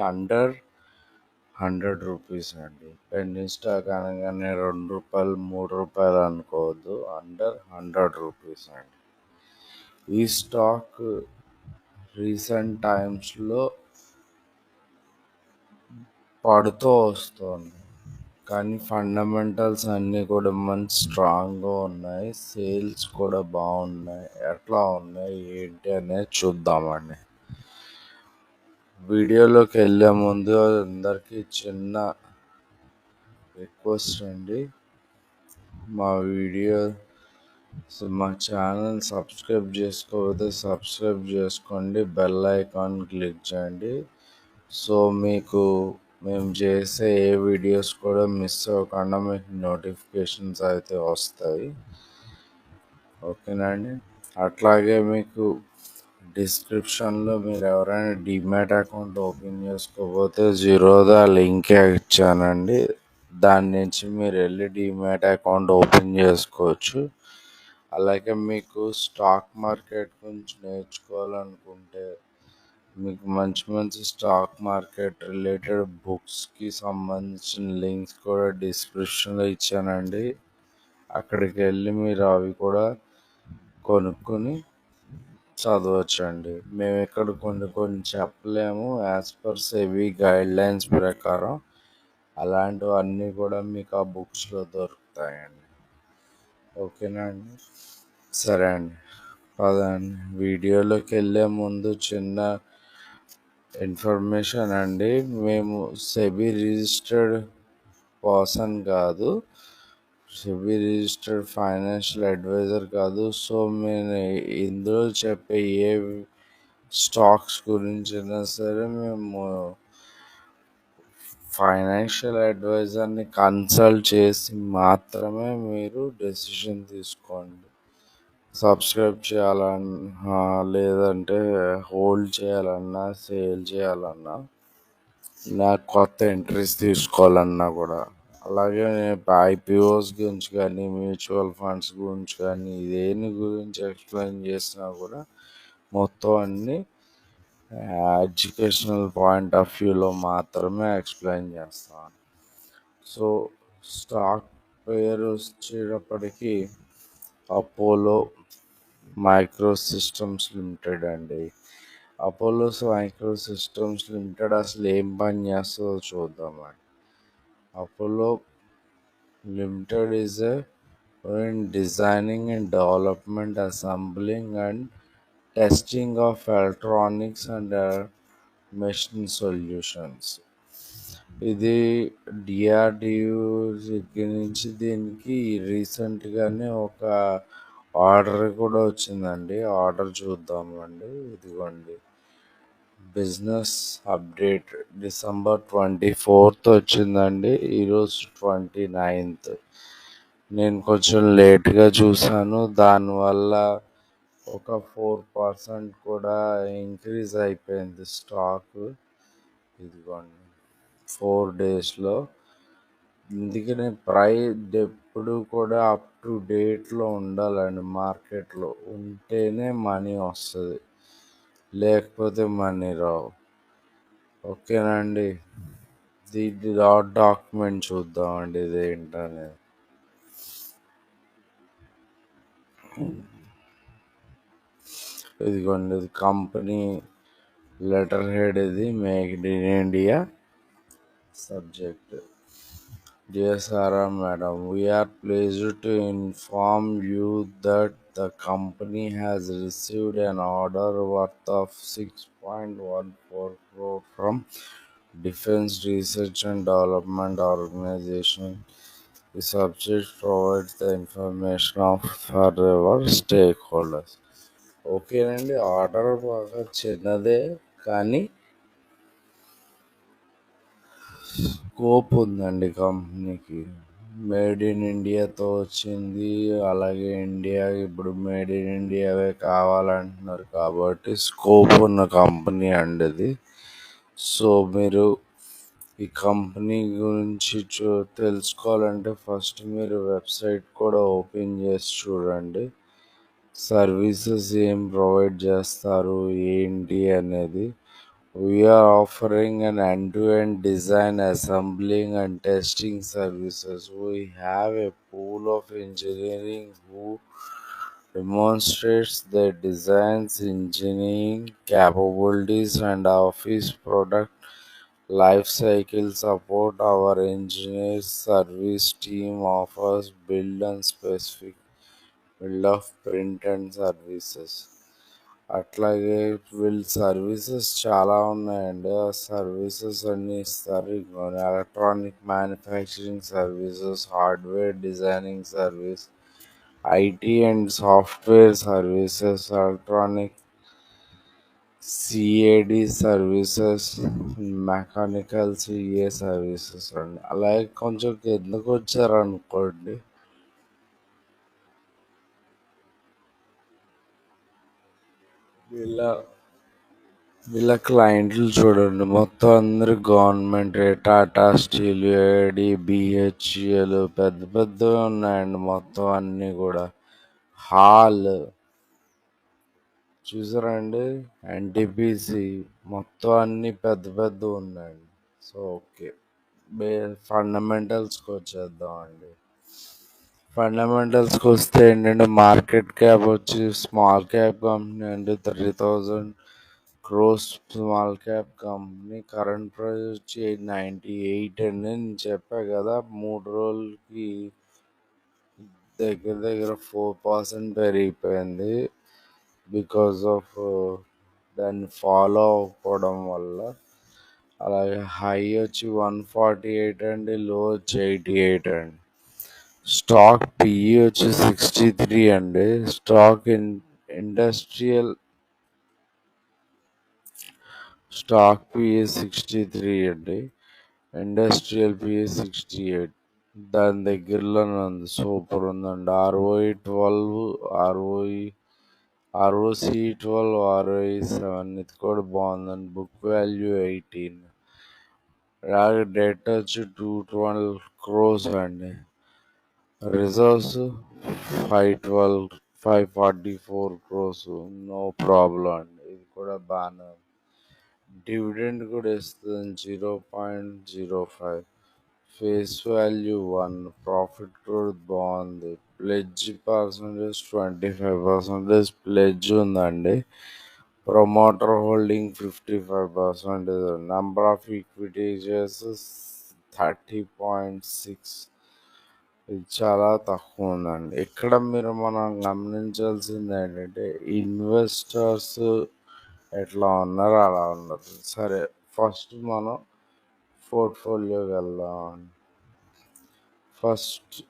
Under hundred rupees అండి. Pending stock అనగానే రెండు రూపాయలు మూడు రూపాయలు అనుకోవద్దు. అండర్ హండ్రెడ్ రూపీస్ అండి. ఈ స్టాక్ రీసెంట్ టైమ్స్లో పడుతూ వస్తుంది. కానీ ఫండమెంటల్స్ అన్నీ కూడా మంచి స్ట్రాంగ్గా ఉన్నాయి. సేల్స్ కూడా బాగున్నాయి. ఎట్లా ఉన్నాయి? ఏంటి అనేది చూద్దామండి. వీడియోలోకి వెళ్ళే ముందు అందరికీ చిన్న రిక్వెస్ట్ అండి. మా వీడియో మా ఛానల్ సబ్స్క్రైబ్ చేసుకోకపోతే సబ్స్క్రైబ్ చేసుకోండి. బెల్ ఐకాన్ క్లిక్ చేయండి. సో మీకు మేము చేసే ఏ వీడియోస్ కూడా మిస్ అవ్వకుండా మీకు నోటిఫికేషన్స్ అయితే వస్తాయి. ఓకేనండి అట్లాగే మీకు డిస్క్రిప్షన్లో మీరు ఎవరైనా డిమ్యాట్ అకౌంట్ ఓపెన్ చేసుకోకపోతే జీరోదా లింక్ ఇచ్చానండి. దాని నుంచి మీరు వెళ్ళి డిమ్యాట్ అకౌంట్ ఓపెన్ చేసుకోవచ్చు. అలాగే మీకు స్టాక్ మార్కెట్ గురించి నేర్చుకోవాలనుకుంటే మీకు మంచి మంచి స్టాక్ మార్కెట్ రిలేటెడ్ బుక్స్కి సంబంధించిన లింక్స్ కూడా డిస్క్రిప్షన్లో ఇచ్చానండి. అక్కడికి వెళ్ళి మీరు అవి కూడా కొనుక్కొని చదవచ్చండి. మేము ఇక్కడ కొన్ని కొన్ని చెప్పలేము as per SEBI guidelines ప్రకారం. అలాంటివన్నీ కూడా మీకు ఆ బుక్స్లో దొరుకుతాయండి. ఓకేనా అండి? సరే అండి. పదండి. వీడియోలోకి వెళ్ళే ముందు చిన్న ఇన్ఫర్మేషన్ అండి. మేము సెబీ రిజిస్టర్డ్ పర్సన్ కాదు. సెబీ రిజిస్టర్డ్ ఫైనాన్షియల్ అడ్వైజర్ కాదు. సో మేము ఇందులో చెప్పే ఏ స్టాక్స్ గురించి అయినా సరే మేము ఫైనాన్షియల్ అడ్వైజర్ని కన్సల్ట్ చేసి మాత్రమే మీరు డెసిషన్ తీసుకోండి. సబ్స్క్రైబ్ చేయాలన్నా లేదంటే హోల్డ్ చేయాలన్నా సేల్ చేయాలన్నా నాకు కొత్త ఎంట్రీస్ తీసుకోవాలన్నా కూడా. అలాగే ఐపీఓస్ గురించి కానీ మ్యూచువల్ ఫండ్స్ గురించి కానీ దేని గురించి ఎక్స్ప్లెయిన్ చేసినా కూడా మొత్తం అన్నీ ఎడ్యుకేషనల్ పాయింట్ ఆఫ్ వ్యూలో మాత్రమే ఎక్స్ప్లెయిన్ చేస్తాను సో స్టాక్ పేరు వచ్చేటప్పటికి అపోలో మైక్రో సిస్టమ్స్ లిమిటెడ్ అండి. అపోలోస్ మైక్రో సిస్టమ్స్ లిమిటెడ్ అసలు ఏం పని చేస్తుందో చూద్దామండి Apollo limited is in designing and development assembling and testing of electronics and machine solutions ఇది డిఆర్డియూ దగ్గర నుంచి దీనికి రీసెంట్గానే ఒక ఆర్డర్ కూడా వచ్చిందండి. ఆర్డర్ చూద్దామండి ఇదిగోండి. Business update December twenty fourth వచ్చిందండి ఈరోజు ట్వంటీ నైన్త్. నేను కొంచెం లేట్గా చూశాను దానివల్ల ఒక ఫోర్ పర్సెంట్ కూడా ఇంక్రీజ్ అయిపోయింది స్టాక్. ఇదిగోండి ఫోర్ డేస్లో. అందుకనే ప్రైస్ ఎప్పుడు కూడా అప్ టు డేట్లో ఉండాలండి మార్కెట్లో. ఉంటేనే మనీ వస్తుంది. లేకపోతే మనీ రావు. ఓకేనండి. దీని డాట్ డాక్యుమెంట్ చూద్దామండి ఇది ఏంటనేది ఇదిగోండి ఇది కంపెనీ లెటర్ హెడ్ ఇది make in India subject. Dear Sara madam we're pleased to inform you that the company has received an order worth of 6.14 crore from Defense Research and Development Organization. The subject provides the information of for our stakeholders. ఓకేనండి order బాగా చిన్నదే కానీ scope ఉందండి కంపెనీకి. Made in ఇండియాతో వచ్చింది. అలాగే India ఇప్పుడు made in ఇండియావే కావాలంటున్నారు కాబట్టి స్కోప్ ఉన్న కంపెనీ అండి ఇది సో మీరు ఈ కంపెనీ గురించి చూ తెలుసుకోవాలంటే ఫస్ట్ మీరు వెబ్సైట్ కూడా ఓపెన్ చేసి చూడండి. సర్వీసెస్ ఏం ప్రొవైడ్ చేస్తారు ఏంటి అనేది. We are offering an end-to-end design, assembling, and testing services. We have a pool of engineering who demonstrates their designs, engineering capabilities, and office product lifecycle support. Our engineers service team offers build and specific build of print and services. అట్లాగే వీళ్ళు services చాలా ఉన్నాయండి. ఆ services అన్నీ ఇస్తారు. Electronic manufacturing services hardware designing service IT and software services electronic CAD services mechanical CA services అండి. అలాగే కొంచెం కిందకు వచ్చారనుకోండి వీళ్ళ వీళ్ళ క్లయింట్లు చూడండి. మొత్తం అందరు government Tata steel AD BHEL పెద్ద పెద్దవి ఉన్నాయండి. మొత్తం అన్నీ కూడా. హాల్ చూసారండి? ఎన్టీపీసీ మొత్తం అన్నీ పెద్ద పెద్ద ఉన్నాయండి. సో ఓకే ఫండమెంటల్స్కి వచ్చేద్దాం అండి ఫండమెంటల్స్కి వస్తే ఏంటంటే మార్కెట్ క్యాప్ వచ్చి స్మాల్ క్యాప్ కంపెనీ అండి three thousand crores small cap company current price వచ్చి ఎయిట్ నైంటీ ఎయిట్ అండి. నేను చెప్పా కదా మూడు రోజులకి దగ్గర దగ్గర ఫోర్ పర్సెంట్ పెరిగిపోయింది. బికాస్ ఆఫ్ uh, దాన్ని ఫాలో అవ్వకపోవడం వల్ల. అలాగే హై వచ్చి వన్ ఫార్టీ ఎయిట్ అండి లో వచ్చి ఎయిటీ ఎయిట్ అండి. స్టాక్ పిఈ వచ్చి సిక్స్టీ త్రీ అండి. Stock in industrial stock PE sixty three అండి. ఇండస్ట్రియల్ పిఏ సిక్స్టీ ఎయిట్ దాని దగ్గరలోనే ఉంది సూపర్ ఉందండి. ROE twelve ROE ROC twelve ROE seven ఇది కూడా బాగుందండి. బుక్ వాల్యూ ఎయిటీన్ అలాగే డేట్ వచ్చి టూ ట్వెల్వ్ క్రోస్ అండి. Reserves five twelve five forty four crores no problem అండి ఇది కూడా బాగానే డివిడెండ్ కూడా ఇస్తుంది zero point zero five face value one profit కూడా బాగుంది pledge percentage twenty five percentage pledge ఉందండి. Promoter holding fifty five percentage number of equity shares thirty point six ఇది చాలా తక్కువ ఉందండి ఇక్కడ మీరు మనం గమనించాల్సింది ఏంటంటే ఇన్వెస్టర్స్ ఎట్లా ఉన్నారు అలా ఉన్నారు. సరే ఫస్ట్ మనం పోర్ట్ఫోలియోకి వెళ్దాం. ఫస్ట్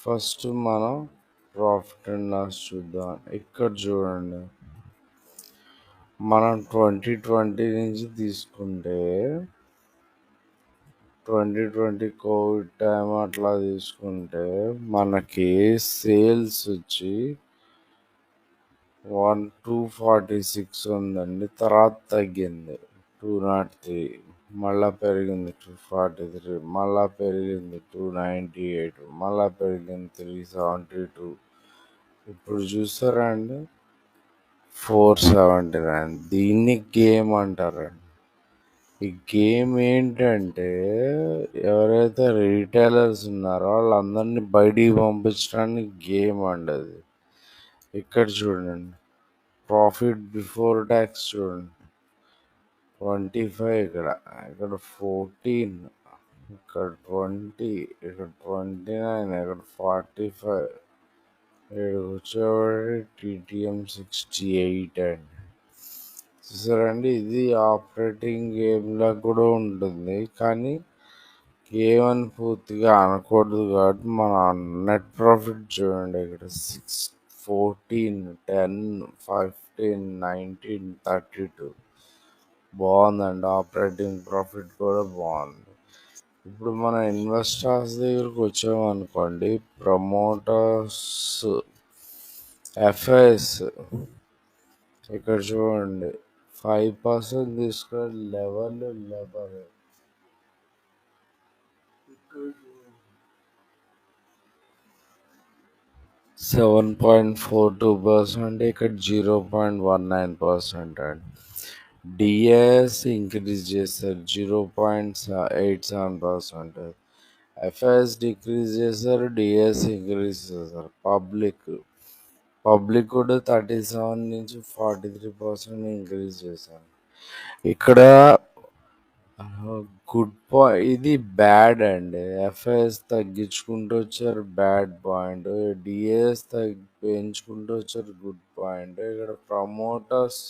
ఫస్ట్ మనం ప్రాఫిట్ అండ్ లాస్ చూద్దాం. ఇక్కడ చూడండి. మనం ట్వంటీ ట్వంటీ నుంచి తీసుకుంటే ట్వంటీ ట్వంటీ కోవిడ్ టైం అట్లా తీసుకుంటే మనకి సేల్స్ వచ్చి వన్ టూ ఫార్టీ సిక్స్ ఉందండి. తర్వాత తగ్గింది. Two naught three. మళ్ళా పెరిగింది టూ ఫార్టీ త్రీ. మళ్ళా పెరిగింది టూ నైంటీ ఎయిట్. మళ్ళా పెరిగింది త్రీ సెవెంటీ టూ. ఇప్పుడు చూసారా అండి? Four seventy nine. దీన్ని గేమ్ అంటారండి. ఈ గేమ్ ఏంటంటే ఎవరైతే రీటైలర్స్ ఉన్నారో వాళ్ళందరినీ బయటికి పంపించడానికి గేమ్ అండి అది. ఇక్కడ చూడండి. ప్రాఫిట్ బిఫోర్ ట్యాక్స్ చూడండి. ట్వంటీ ఫైవ్ ఇక్కడ. ఇక్కడ ఫోర్టీన్. ఇక్కడ ట్వంటీ. ఇక్కడ ట్వంటీ నైన్. ఇక్కడ ఫార్టీ ఫైవ్. ఇక్కడ వచ్చేవాడి టీటీఎం సిక్స్టీ ఎయిట్ అండి. చూసారండి? ఇది ఆపరేటింగ్ గేమ్లా కూడా ఉంటుంది. కానీ గేమ్ అని పూర్తిగా అనకూడదు కాబట్టి మన నెట్ ప్రాఫిట్ చూడండి. ఇక్కడ six fourteen ten fifteen nineteen thirty two. బాగుందండి. ఆపరేటింగ్ ప్రాఫిట్ కూడా బాగుంది. ఇప్పుడు మన ఇన్వెస్టర్స్ దగ్గరకు వచ్చామనుకోండి. Promoters FIs. ఇక్కడ చూడండి. ఫైవ్ పర్సెంట్ తీసుకొని eleven eleven seven point four two percent ఇక్కడ zero point one nine percent అండి డిఎస్ ఇంక్రీజ్ చేస్తారు zero point eight seven percent FIs decrease చేశారు డిఎస్ ఇంక్రీజ్ చేశారు పబ్లిక్ పబ్లిక్ కూడా థర్టీ సెవెన్ నుంచి ఫార్టీ త్రీ పర్సెంట్ ఇంక్రీజ్ చేశారు. ఇక్కడ good point. ఇది బ్యాడ్ అండి. ఎఫ్ఐఎస్ తగ్గించుకుంటూ వచ్చారు బ్యాడ్ పాయింట్. డిఎస్ తగ్గి పెంచుకుంటూ వచ్చారు గుడ్ పాయింట్. ఇక్కడ ప్రమోటర్స్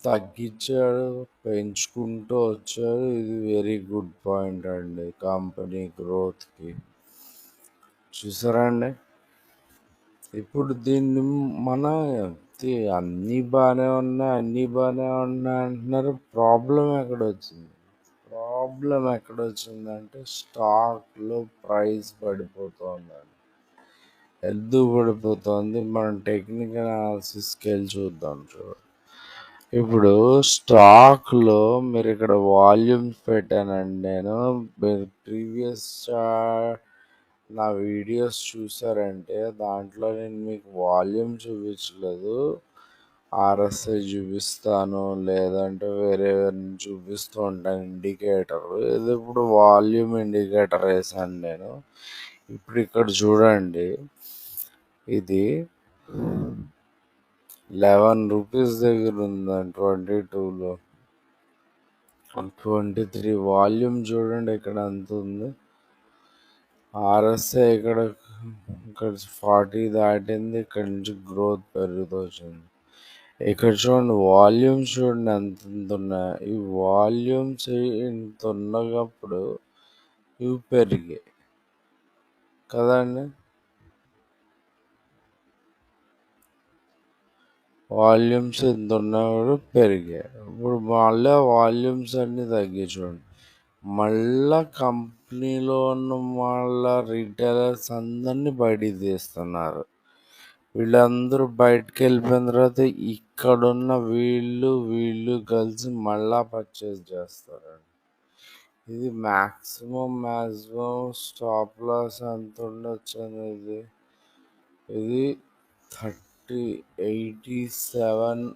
తగ్గించాడు పెంచుకుంటూ వచ్చారు. ఇది వెరీ గుడ్ పాయింట్ అండి కంపెనీ గ్రోత్కి. చూసారా అండి? ఇప్పుడు దీన్ని మన అన్నీ బాగానే ఉన్నాయి అన్నీ బాగానే ఉన్నాయి అంటున్నారు. ప్రాబ్లం ఎక్కడ వచ్చింది ప్రాబ్లం ఎక్కడ వచ్చిందంటే స్టాక్లో ప్రైస్ పడిపోతుందండి. ఎందుకు పడిపోతుంది. మనం టెక్నికల్ అనాలిసిస్కి వెళ్ళి చూద్దాం చూడండి ఇప్పుడు స్టాక్లో మీరు ఇక్కడ వాల్యూమ్స్ పెట్టానండి నేను. మీరు ప్రీవియస్ నా వీడియోస్ చూసారంటే దాంట్లో నేను మీకు వాల్యూమ్ చూపించలేదు. ఆర్ఎస్ఐ చూపిస్తాను లేదంటే వేరే వేరే చూపిస్తూ ఉంటాను ఇండికేటర్. ఇది ఇప్పుడు వాల్యూమ్ ఇండికేటర్ వేసాను నేను. ఇప్పుడు ఇక్కడ చూడండి. ఇది లెవెన్ రూపీస్ దగ్గర ఉందండి ట్వంటీ టూలో. ట్వంటీ త్రీ వాల్యూమ్ చూడండి ఇక్కడ ఎంత ఉంది. ఆర్ఎస్ఐ ఇక్కడ ఇక్కడ ఫార్టీ దాటింది ఇక్కడ నుంచి గ్రోత్ పెరుగుతూ వచ్చింది. ఇక్కడ చూడండి వాల్యూమ్స్ చూడండి ఎంత ఉన్నాయి. ఈ వాల్యూమ్స్ ఇంత ఉన్నప్పుడు ఇవి పెరిగాయి. కదండి? వాల్యూమ్స్ ఎంత ఉన్నప్పుడు పెరిగాయి. ఇప్పుడు మళ్ళీ వాల్యూమ్స్ అన్నీ తగ్గించండి మళ్ళీ కంప్ కంపెనీలో ఉన్న వాళ్ళ రీటైలర్స్ అందరినీ బయటికి తీస్తున్నారు. వీళ్ళందరూ బయటకు వెళ్ళిపోయిన తర్వాత ఇక్కడున్న వీళ్ళు వీళ్ళు కలిసి మళ్ళా పర్చేస్ చేస్తారండి. ఇది మ్యాక్సిమం మ్యాక్సిమం స్టాప్ లాస్ ఎంత ఉండొచ్చు అనేది? ఇది thirty eighty seven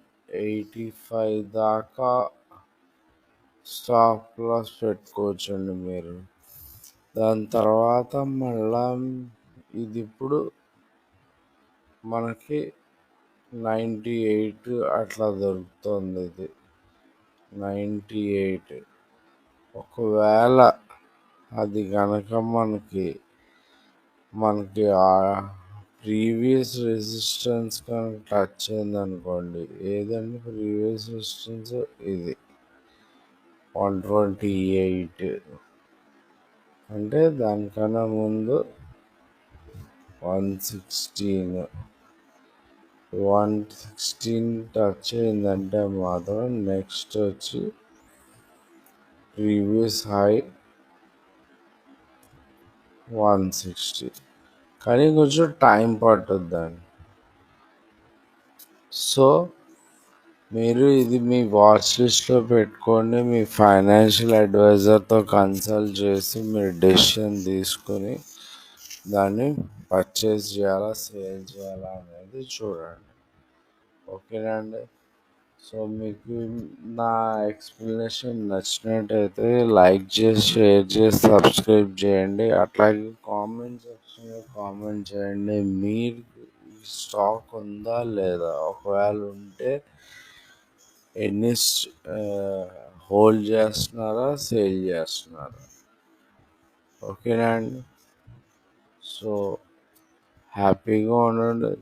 eighty five దాకా స్టాప్ లాస్ పెట్టుకోవచ్చండి మీరు. దాని తర్వాత మళ్ళా ఇది ఇప్పుడు మనకి నైంటీ ఎయిట్ అట్లా దొరుకుతుంది ఇది. Ninety eight. ఒకవేళ అది కనుక మనకి మనకి ప్రీవియస్ రెసిస్టెన్స్ కనుక టచ్ అయింది అనుకోండి ఏదండి ప్రీవియస్ రెసిస్టెన్స్ ఇది? One twenty eight. అంటే దానికన్నా ముందు one sixteen. One sixteen touch అయిందంటే మాత్రం నెక్స్ట్ వచ్చి ప్రీవియస్ హై వన్ సిక్స్టీ. కానీ కొంచెం టైం పట్టుద్దండి. సో మీరు ఇది మీ వాచ్ లిస్ట్లో పెట్టుకోండి మీ ఫైనాన్షియల్ అడ్వైజర్తో కన్సల్ట్ చేసి మీరు డెసిషన్ తీసుకొని దాన్ని పర్చేస్ చేయాలా సేల్ చేయాలా అనేది చూడండి. ఓకేనండి సో మీకు నా ఎక్స్ప్లెనేషన్ నచ్చినట్టయితే లైక్ చేసి షేర్ చేసి సబ్స్క్రైబ్ చేయండి. అట్లాగే కామెంట్ సెక్షన్లో కామెంట్ చేయండి. మీరు స్టాక్ ఉందా లేదా? ఒకవేళ ఉంటే ఎన్ని హోల్డ్ చేస్తున్నారా సేల్ చేస్తున్నారా? ఓకేనా అండి. సో హ్యాపీగా ఉండండి.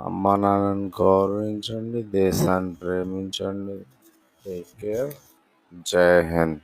అమ్మ నాన్నని గౌరవించండి దేశాన్ని ప్రేమించండి. Take care. జై హింద్.